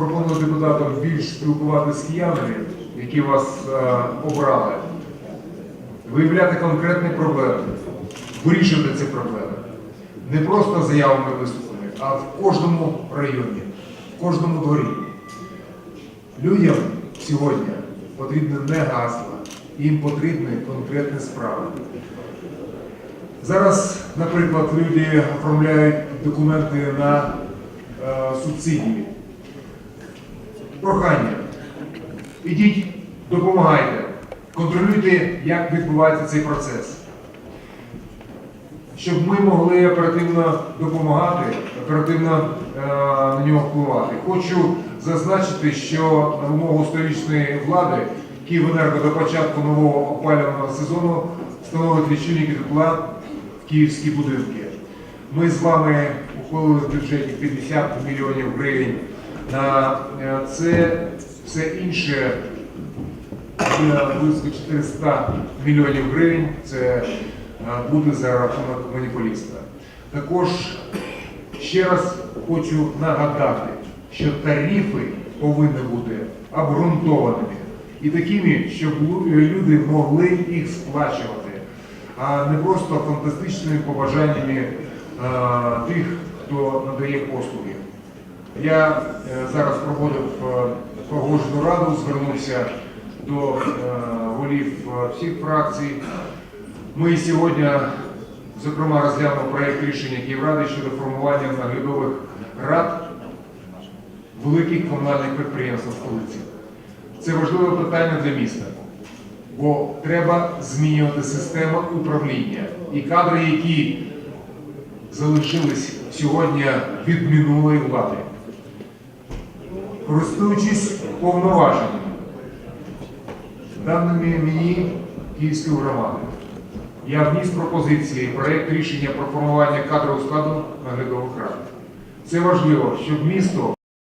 пропоную депутатам більш спілкуватися з киянами, які вас е, обрали, виявляти конкретні проблеми, вирішувати ці проблеми. Не просто заявами виступами, а в кожному районі, в кожному дворі. Людям сьогодні потрібне не гасло, їм потрібні конкретні справи. Зараз, наприклад, люди оформляють документи на е, субсидії. Прохання. Ідіть, допомагайте, контролюйте, як відбувається цей процес. Щоб ми могли оперативно допомагати, оперативно е, на нього впливати. Хочу зазначити, що на вимогу столичної влади Київенерго до початку нового опалювального сезону встановить лічильники тепла в київські будинки. Ми з вами ухвалили в бюджеті 50 мільйонів гривень це все інше близько 400 мільйонів гривень. Це е, буде за рахунок монополіста. Також ще раз хочу нагадати, що тарифи повинні бути обґрунтованими і такими, щоб люди могли їх сплачувати, а не просто фантастичними побажаннями е, тих, хто надає послуги. Я е, зараз проводив е, погоджену раду, звернувся до е, голів всіх фракцій. Ми сьогодні, зокрема, розглянули проєкт рішення Київради щодо формування наглядових рад великих комунальних підприємств в столиці. Це важливе питання для міста, бо треба змінювати систему управління і кадри, які залишились сьогодні від минулої влади. Користуючись повноваженнями, даними мені Київської громади, я вніс пропозиції проєкт рішення про формування кадрового складу наглядових рад. Це важливо, щоб місто